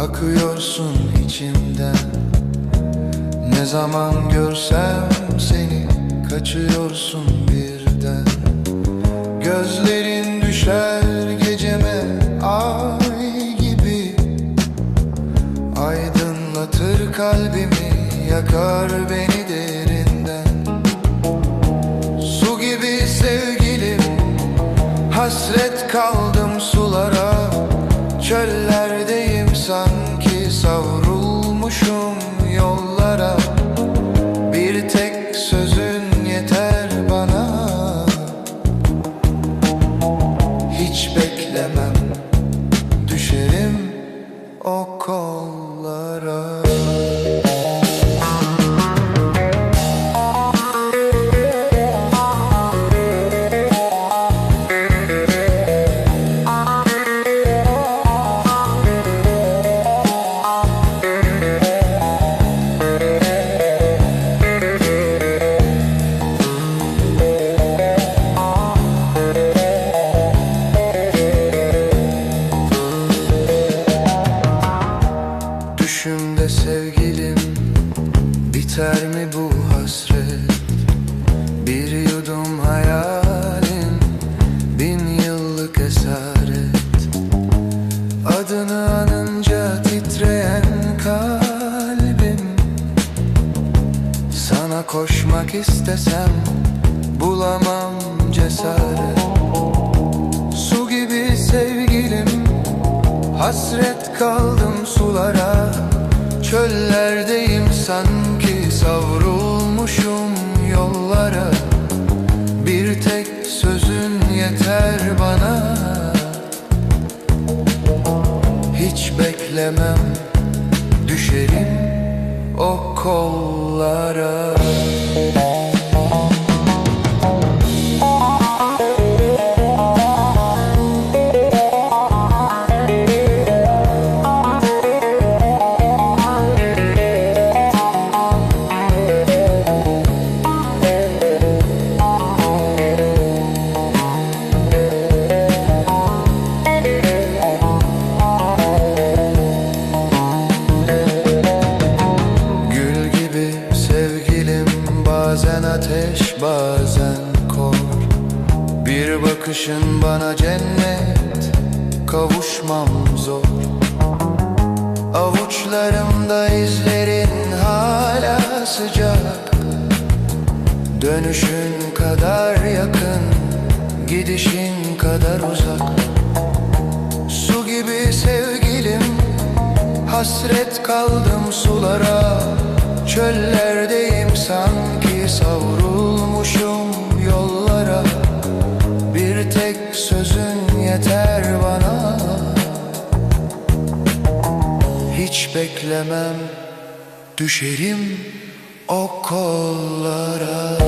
Akıyorsun içimden. Ne zaman görsem seni Kaçıyorsun birden. Gözlerin düşer geceme Ay gibi. Aydınlatır kalbimi Yakar beni derinden. Su gibi sevgilim Hasret kaldım sulara. Çöllerdeyim sanki savrulmuşum yollara. Bir tek sözün yeter bana. Hiç beklemem düşerim o kollara sevgilim Biter mi bu hasret? Bir yudum hayalin Bin yıllık esaret. Adını anınca titreyen kalbim Sana koşmak istesem Bulamam cesaret. Su gibi sevgilim Hasret kaldım sulara Çöllerdeyim sanki savrulmuşum yollara. Bir tek sözün yeter bana. Hiç beklemem düşerim o kollara bazen ateş bazen kor. Bir bakışın bana cennet kavuşmam zor. Avuçlarımda izlerin hala sıcak. Dönüşün kadar yakın gidişin kadar uzak. Su gibi sevgilim Hasret kaldım sulara Çöllerdeyim sanki savrulmuşum yollara. Bir tek sözün yeter bana. Hiç beklemem düşerim o kollara